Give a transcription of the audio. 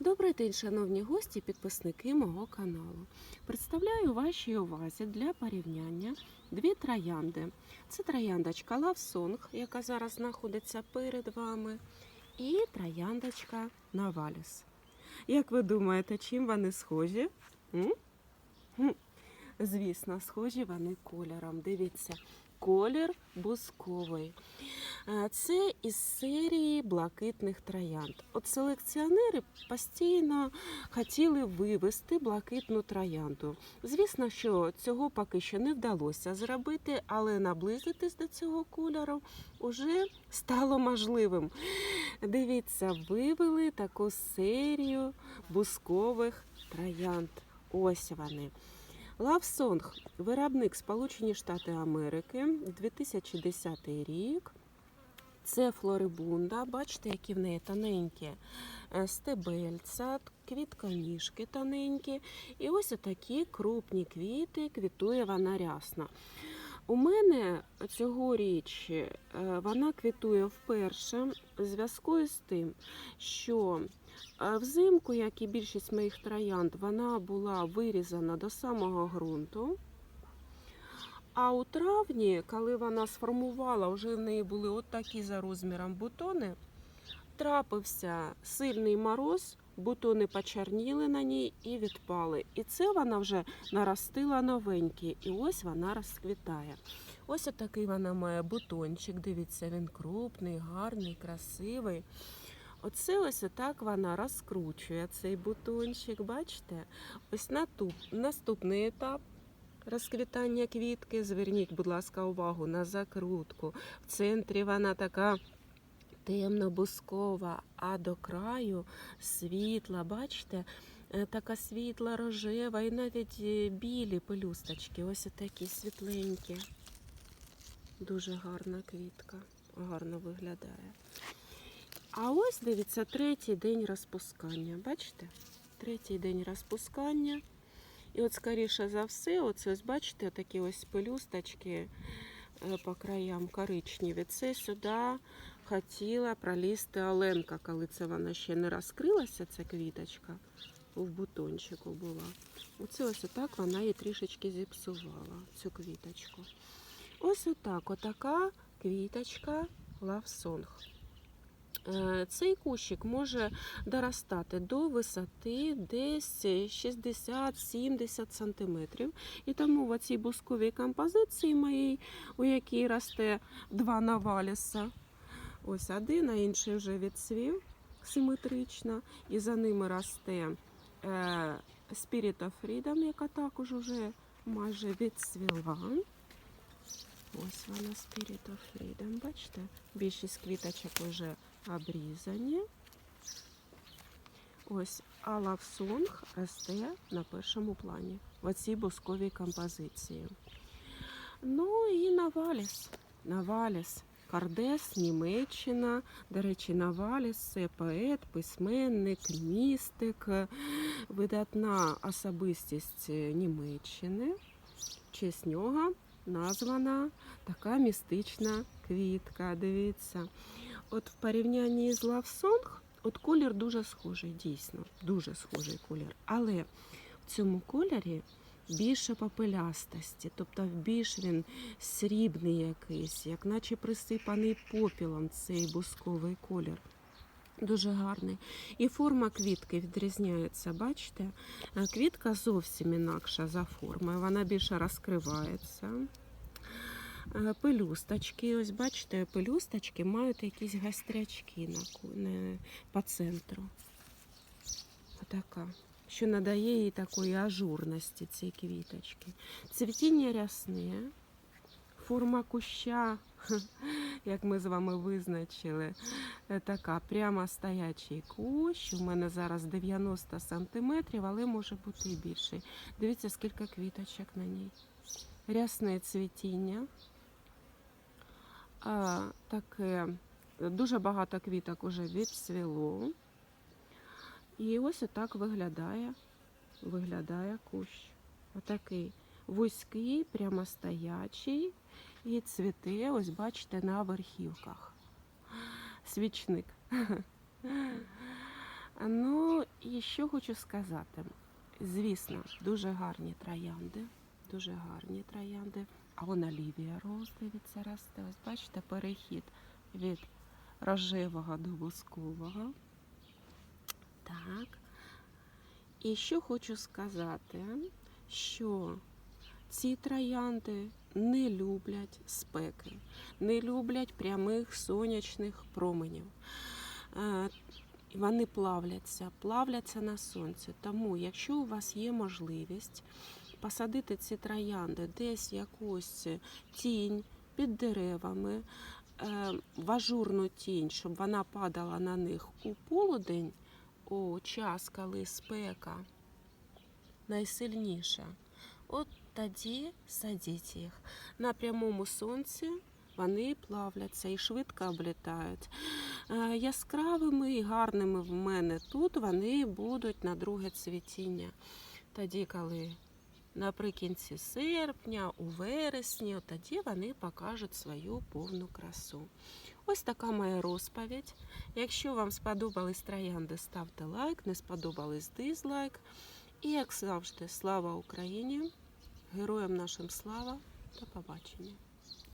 Добрий день, шановні гості, підписники мого каналу. Представляю вашій увазі для порівняння дві троянди. Це трояндочка Song, яка зараз знаходиться перед вами, і трояндочка Наваліс. Як ви думаєте, чим вони схожі? Звісно, схожі вони кольором. Дивіться, колір бусковий. Це із серії блакитних троянд. От селекціонери постійно хотіли вивести блакитну троянду. Звісно, що цього поки що не вдалося зробити, але наблизитись до цього кольору вже стало можливим. Дивіться, вивели таку серію бускових троянд. Ось вони. Love Song – виробник Сполучені Штати Америки, 2010 рік. Це флорибунда, бачите, які в неї тоненькі е, стебельця, квітконіжки тоненькі. І ось такі крупні квіти, квітує вона рясно. У мене цьогоріч е, вона квітує вперше в зв'язку з тим, що е, взимку, як і більшість моїх троянд, вона була вирізана до самого ґрунту. А у травні, коли вона сформувала, вже в неї були от такі за розміром бутони, трапився сильний мороз, бутони почерніли на ній і відпали. І це вона вже наростила новенькі, і ось вона розквітає. Ось отакий вона має бутончик. Дивіться, він крупний, гарний, красивий. Оце ось отак вона розкручує цей бутончик. Бачите? Ось наступний етап розквітання квітки. Зверніть, будь ласка, увагу на закрутку. В центрі вона така темно-бускова, а до краю світла. Бачите? Е, Така світла рожева і навіть е, білі пелюсточки. Ось такі світленькі. Дуже гарна квітка, гарно виглядає. А ось дивіться, третій день розпускання. Бачите? Третій день розпускання. І от, скоріше за все, оце ось бачите, такі ось пелюсточки е, по краям коричневі. Це сюди хотіла пролізти Оленка, коли це вона ще не розкрилася, ця квіточка в бутончику була. Оце ось отак вона її трішечки зіпсувала, цю квіточку. Ось отак, отака квіточка. Е, Цей кущик може доростати до висоти десь 60-70 см. І тому в цій бусковій композиції моїй, у якій росте два наваліса, ось один, а інший вже відцвів симетрично, і за ними росте е, Spirit of Freedom, яка також вже майже відцвіла. Ось вона Spirit of Freedom, бачите? Більшість квіточок вже обрізані. Ось а Love Song росте на першому плані в оцій бусковій композиції. Ну і Наваліс. Наваліс. Кардес, Німеччина. До речі, Наваліс це поет, письменник, містик, видатна особистість Німеччини. Честь нього названа така містична квітка. Дивіться. От в порівнянні з Love Song, от колір дуже схожий, дійсно, дуже схожий колір. Але в цьому кольорі більше попелястості, тобто більш він срібний якийсь, як наче присипаний попілом цей бусковий колір. Дуже гарний. І форма квітки відрізняється, бачите? Е, Квітка зовсім інакша за формою, вона більше розкривається. Е, Пелюсточки, ось бачите, пелюсточки мають якісь не, по центру. Отака. Що надає їй такої ажурності цій квіточки. Цвітіння рясне, форма куща, як ми з вами визначили, е, така прямо стоячий кущ. У мене зараз 90 сантиметрів, але може бути і більший. Дивіться, скільки квіточок на ній. Рясне цвітіння. А, таке, дуже багато квіток уже відцвіло. І ось отак виглядає, виглядає кущ. Отакий вузький, прямостоячий і цвіте, ось бачите, на верхівках. Свічник. Ну І що хочу сказати. Звісно, дуже гарні троянди, дуже гарні троянди. А вон Олівія Роуз, дивіться, росте. Ось бачите, перехід від рожевого до бускового. Так. І що хочу сказати, що ці троянди не люблять спеки, не люблять прямих сонячних променів. Е, Вони плавляться, плавляться на сонці. Тому, якщо у вас є можливість посадити ці троянди десь якусь тінь під деревами, е, в ажурну тінь, щоб вона падала на них у полудень, у час, коли спека найсильніша, от тоді садіть їх. На прямому сонці вони плавляться і швидко облітають. Е, Яскравими і гарними в мене тут вони будуть на друге цвітіння. Тоді, коли наприкінці серпня, у вересні, тоді вони покажуть свою повну красу. Ось така моя розповідь. Якщо вам сподобались троянди, ставте лайк, не сподобались дизлайк. І як завжди, слава Україні! Героям нашим слава! та побачення!